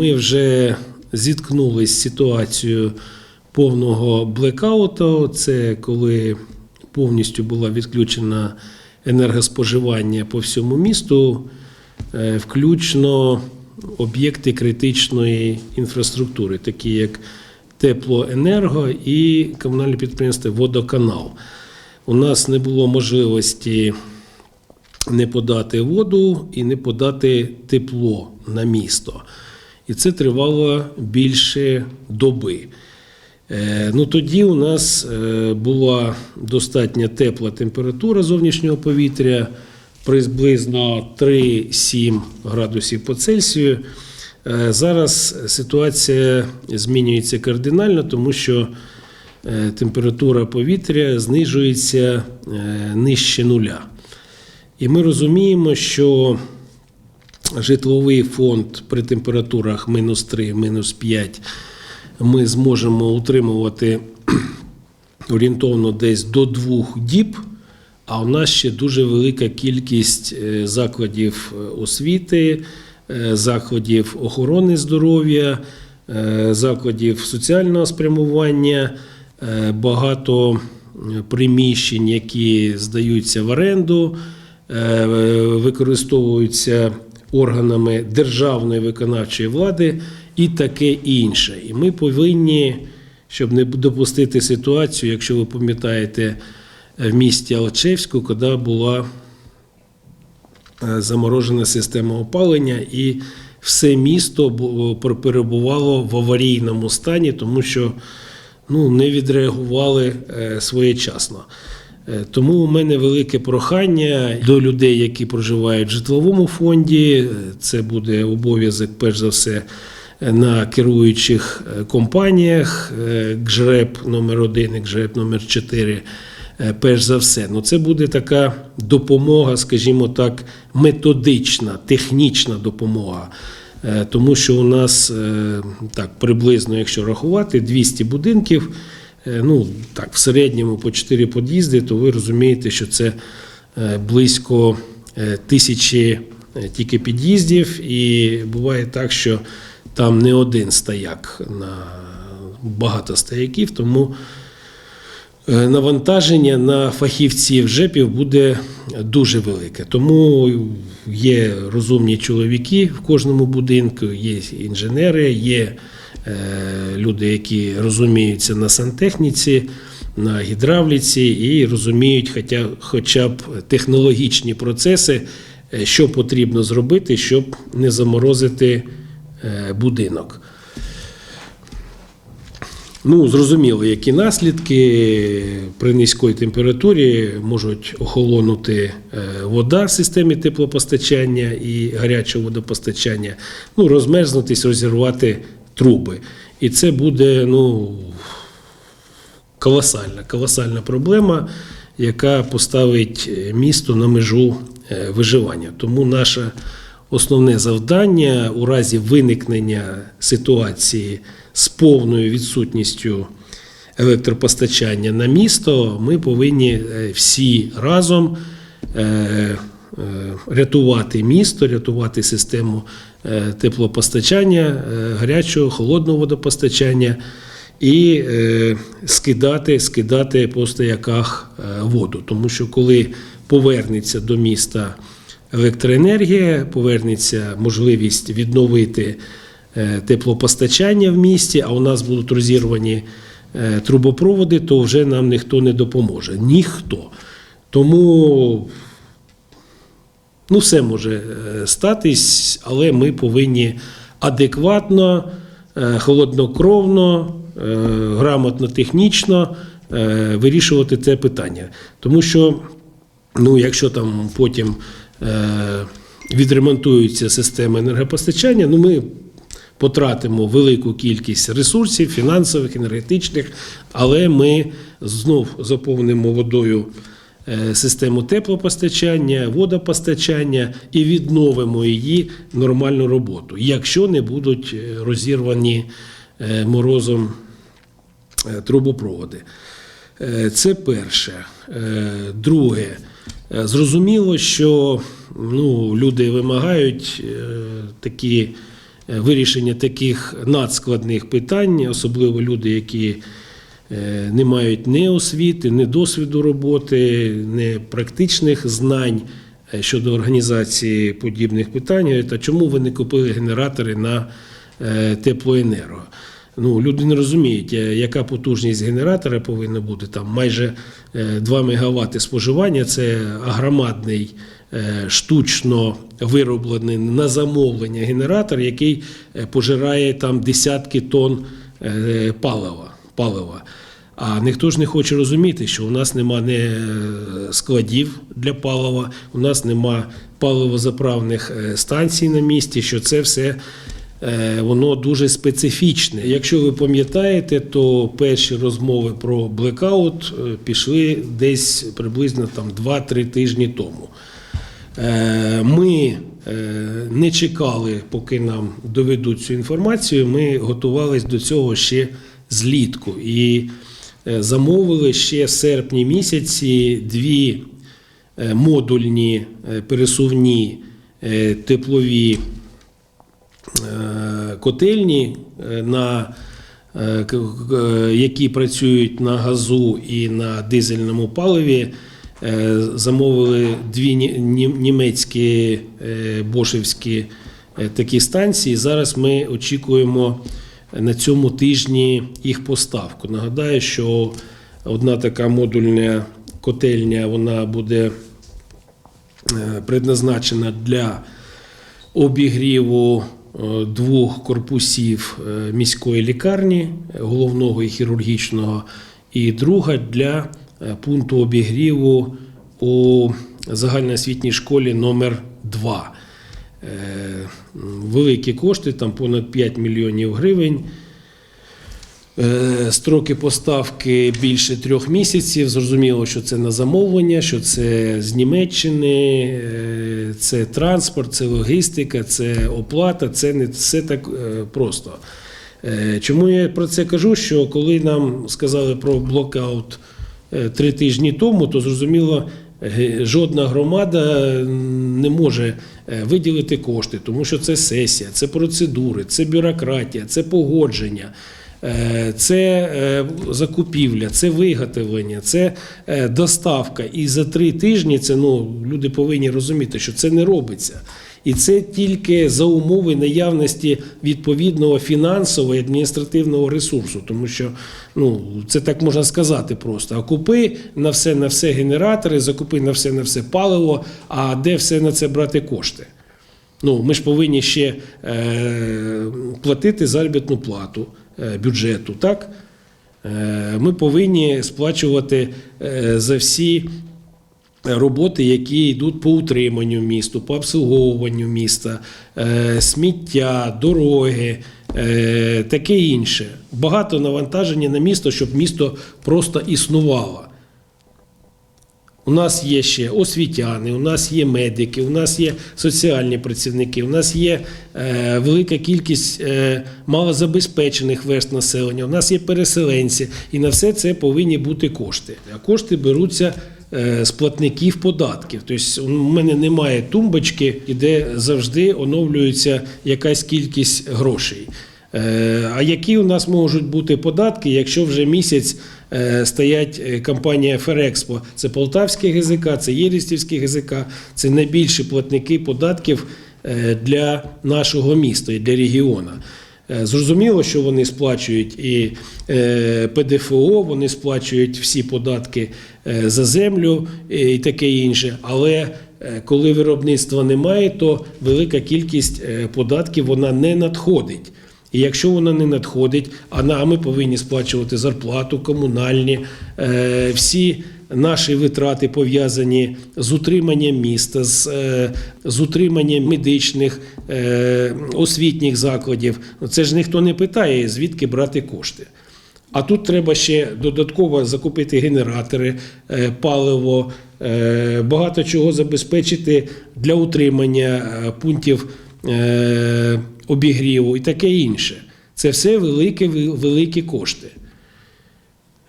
ми вже зіткнулися з ситуацією повного блекауту. Це коли повністю було відключено енергоспоживання по всьому місту, е, включно об'єкти критичної інфраструктури, такі як теплоенерго і комунальне підприємство Водоканал. У нас не було можливості не подати воду і не подати тепло на місто. І це тривало більше доби. Е, Ну, тоді у нас е, була достатньо тепла температура зовнішнього повітря, приблизно 3-7 градусів по Цельсію. Е, Зараз ситуація змінюється кардинально, тому що температура повітря знижується нижче нуля. І ми розуміємо, що житловий фонд при температурах мінус 3, мінус 5 ми зможемо утримувати орієнтовно десь до двох діб. А у нас ще дуже велика кількість е, закладів е, освіти, е, закладів охорони здоров'я, закладів соціального спрямування, багато приміщень, які здаються в оренду, використовуються органами державної виконавчої влади і таке інше. І ми повинні, щоб не допустити ситуацію, якщо ви пам'ятаєте, в місті Алчевську, коли була е, заморожена система опалення, і все місто бу- перебувало в аварійному стані, тому що ну, не відреагували е, своєчасно. Е, Тому у мене велике прохання до людей, які проживають в житловому фонді. Е, Це буде обов'язок, перш за все, е, на керуючих компаніях ГЖРЕП номер 1 і ГЖРЕП номер 4 е, перш за все. Ну, це буде така допомога, скажімо так, методична, технічна допомога. Тому що у нас так приблизно, якщо рахувати, 200 будинків, ну так, в середньому по 4 під'їзди, то ви розумієте, що це е, близько е, тисячі е, тільки під'їздів, і буває так, що там не один стояк на багато стояків, тому Е, навантаження на фахівців ЖЕПів буде дуже велике. Тому є розумні чоловіки в кожному будинку, є інженери, є е, люди, які розуміються на сантехніці, на гідравліці і розуміють хоча, хоча б технологічні процеси, е, що потрібно зробити, щоб не заморозити е, будинок. Ну, зрозуміло, які наслідки при низькій температурі можуть охолонути е, вода в системі теплопостачання і гарячого водопостачання, ну, розмерзнутись, розірвати труби. І це буде ну, колосальна, колосальна проблема, яка поставить місто на межу е, виживання. Тому наше основне завдання у разі виникнення ситуації з повною відсутністю електропостачання на місто, ми повинні е, всі разом е, рятувати місто, рятувати систему теплопостачання, е, гарячого, холодного водопостачання і е, скидати, скидати по стояках е, воду. Тому що коли повернеться до міста електроенергія, повернеться можливість відновити е, теплопостачання в місті, а у нас будуть розірвані е, трубопроводи, то вже нам ніхто не допоможе. Ніхто. Тому ну, все може е, статись, але ми повинні адекватно, е, холоднокровно, е, грамотно, технічно вирішувати це питання. Тому що, ну, якщо там потім відремонтується система енергопостачання, ну ми потратимо велику кількість ресурсів, фінансових, енергетичних, але ми знов заповнимо водою систему теплопостачання, водопостачання і відновимо її нормальну роботу, якщо не будуть е, розірвані е, морозом е, трубопроводи. Е, Це перше. Е, Друге, е, зрозуміло, що ну, люди вимагають е, такі е, вирішення таких надскладних питань, особливо люди, які е, не мають ні освіти, ні досвіду роботи, ні практичних знань е, щодо організації подібних питань. Говорять, А чому ви не купили генератори на е, теплоенерго? Ну, люди не розуміють, е, яка потужність генератора повинна бути. Там майже е, 2 МВт споживання це громадний е, штучно вироблений на замовлення генератор, який е, пожирає там десятки тонн е, палива. Палива. А ніхто ж не хоче розуміти, що у нас нема не е, складів для палива, у нас нема паливозаправних е, станцій на місці, що це все е, воно дуже специфічне. Якщо ви пам'ятаєте, то перші розмови про блекаут пішли десь приблизно там 2-3 тижні тому. Ми не чекали, поки нам доведуть цю інформацію. Ми готувалися до цього ще злітку і е, замовили ще в серпні місяці дві е, модульні е, пересувні теплові котельні, на, які працюють на газу і на дизельному паливі. Замовили дві ні- ні- німецькі бошевські такі станції. Зараз ми очікуємо на цьому тижні їх поставку. Нагадаю, що одна така модульна котельня вона буде е, предназначена для обігріву е, двох корпусів е, міської лікарні, головного і хірургічного, і друга для пункту обігріву у загальноосвітній школі номер 2 Великі кошти, там понад 5 мільйонів гривень. Е, Строки поставки більше трьох місяців. Зрозуміло, що це на замовлення, що це з Німеччини, е, це транспорт, це логістика, це оплата. Це не все так е, просто. Е, Чому я про це кажу? Що коли нам сказали про блокаут е, три тижні тому, то зрозуміло, жодна громада не може е, виділити кошти, тому що це сесія, це процедури, це бюрократія, це погодження. Е, Це е, закупівля, це виготовлення, це е, доставка. І за три тижні це ну люди повинні розуміти, що це не робиться. І це тільки за умови наявності відповідного фінансового і адміністративного ресурсу, тому що ну це так можна сказати просто. А купи на все на все генератори, закупи на все на все паливо. А де все на це брати кошти? Ну, ми ж повинні ще е, платити заробітну плату е, бюджету, так? Е, ми повинні сплачувати е, за всі роботи, які йдуть по утриманню місту, по обслуговуванню міста, е, сміття, дороги, е, таке інше. Багато навантаження на місто, щоб місто просто існувало. У нас є ще освітяни, у нас є медики, у нас є соціальні працівники, у нас є е, велика кількість е, малозабезпечених верст населення, у нас є переселенці, і на все це повинні бути кошти. А кошти беруться е, з платників податків. Тобто у мене немає тумбочки, де завжди оновлюється якась кількість грошей. Е, А які у нас можуть бути податки, якщо вже місяць е, стоять е, компанія Ферекспо? Це Полтавський ГЗК, це Єрістівський ГЗК, це найбільші платники податків е, для нашого міста і для регіону. Е, Зрозуміло, що вони сплачують і е, ПДФО, вони сплачують всі податки е, за землю і таке інше. Але коли виробництва немає, то велика кількість податків вона не надходить. І якщо вона не надходить, а ми повинні сплачувати зарплату, комунальні, е, всі наші витрати пов'язані з утриманням міста, з, е, утриманням медичних, е, освітніх закладів. Ну, Це ж ніхто не питає, звідки брати кошти. А тут треба ще додатково закупити генератори, паливо, багато чого забезпечити для утримання пунктів обігріву і таке інше. Це все великі, великі кошти.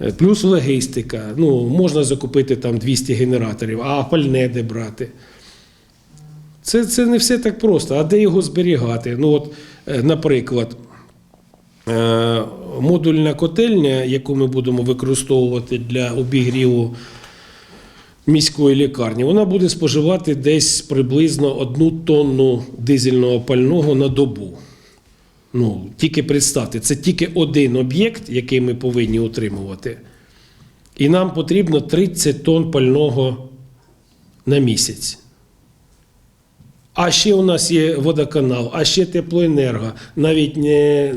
Е, Плюс логістика. Ну, можна закупити там 200 генераторів, а пальне де брати. Це, це не все так просто. А де його зберігати? Ну, от, е, наприклад, е, модульна котельня, яку ми будемо використовувати для обігріву міської лікарні, вона буде споживати десь приблизно одну тонну дизельного пального на добу. Ну, тільки представте, це тільки один об'єкт, який ми повинні утримувати. І нам потрібно 30 тонн пального на місяць. А ще у нас є водоканал, а ще теплоенерго, навіть не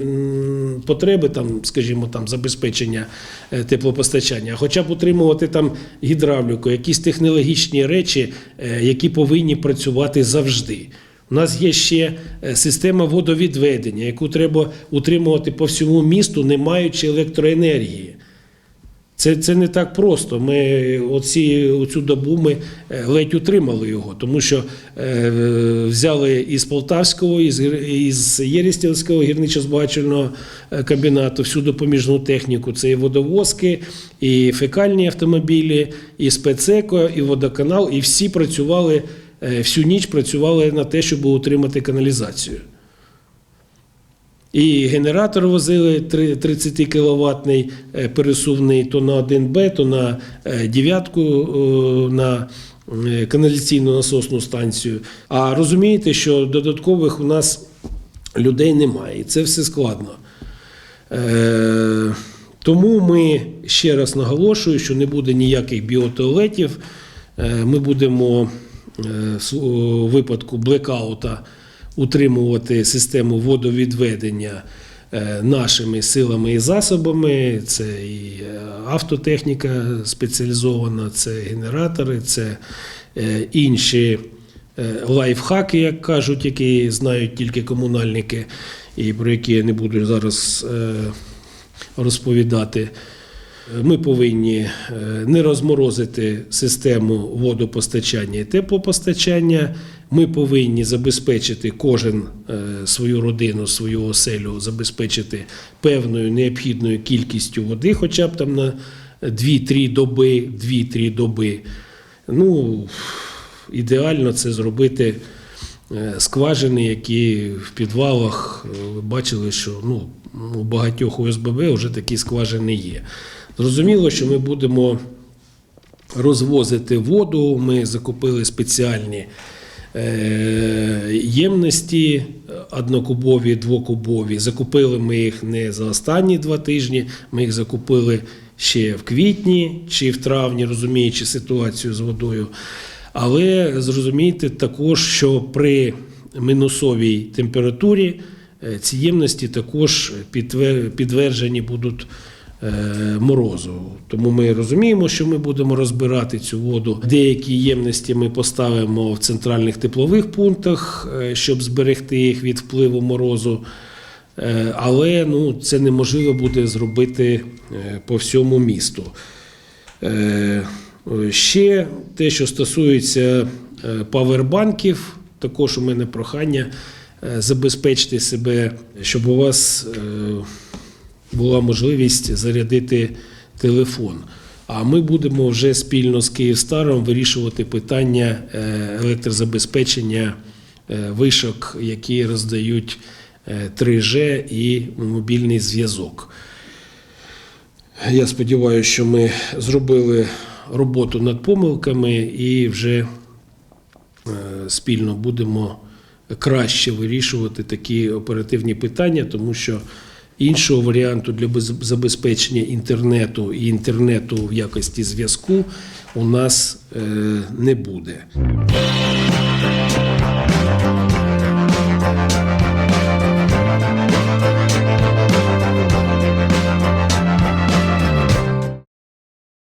потреби там, скажімо, там забезпечення е, теплопостачання, хоча б утримувати там гідравліку, якісь технологічні речі, е, які повинні працювати завжди. У нас є ще е, система водовідведення, яку треба утримувати по всьому місту, не маючи електроенергії. Це, це не так просто. Ми оці, оцю добу ми е, ледь утримали його, тому що е, взяли із Полтавського, із, із Єрістівського гірничо-збагачувального е, комбінату всю допоміжну техніку. Це і водовозки, і фекальні автомобілі, і спецеко, і водоканал, і всі працювали е, всю ніч працювали на те, щоб утримати каналізацію. І генератор возили 30 кВт пересувний то на 1Б, то на е, дев'ятку е, на е, каналізаційну насосну станцію. А розумієте, що додаткових у нас людей немає, і це все складно. Е, Тому ми ще раз наголошую, що не буде ніяких біотуалетів. Е, Ми будемо е, в випадку блекаута утримувати систему водовідведення е, нашими силами і засобами. Це і е, автотехніка спеціалізована, це генератори, це е, інші лайфхаки, як кажуть, які знають тільки комунальники, і про які я не буду зараз розповідати. Ми повинні не розморозити систему водопостачання і теплопостачання. Ми повинні забезпечити кожен е, свою родину, свою оселю, забезпечити певною необхідною кількістю води, хоча б там на 2-3 доби, 2-3 доби. Ну, ідеально це зробити е, скважини, які в підвалах е, ви бачили, що ну, у багатьох ОСББ вже такі скважини є. Зрозуміло, що ми будемо розвозити воду. Ми закупили спеціальні ємності однокубові, двокубові. Закупили ми їх не за останні два тижні, ми їх закупили ще в квітні чи в травні, розуміючи ситуацію з водою. Але зрозумійте також, що при мінусовій температурі е, ці ємності також підтвер- підтверджені будуть е, морозу. Тому ми розуміємо, що ми будемо розбирати цю воду. Деякі ємності ми поставимо в центральних теплових пунктах, е, щоб зберегти їх від впливу морозу. Е, Але ну, це неможливо буде зробити е, по всьому місту. Е, Ще те, що стосується е, павербанків, також у мене прохання е, забезпечити себе, щоб у вас е, була можливість зарядити телефон. А ми будемо вже спільно з Київстаром вирішувати питання е, електрозабезпечення е, вишок, які роздають е, 3G і мобільний зв'язок. Я сподіваюся, що ми зробили роботу над помилками і вже е, спільно будемо краще вирішувати такі оперативні питання, тому що іншого варіанту для без- забезпечення інтернету і інтернету в якості зв'язку у нас е, не буде.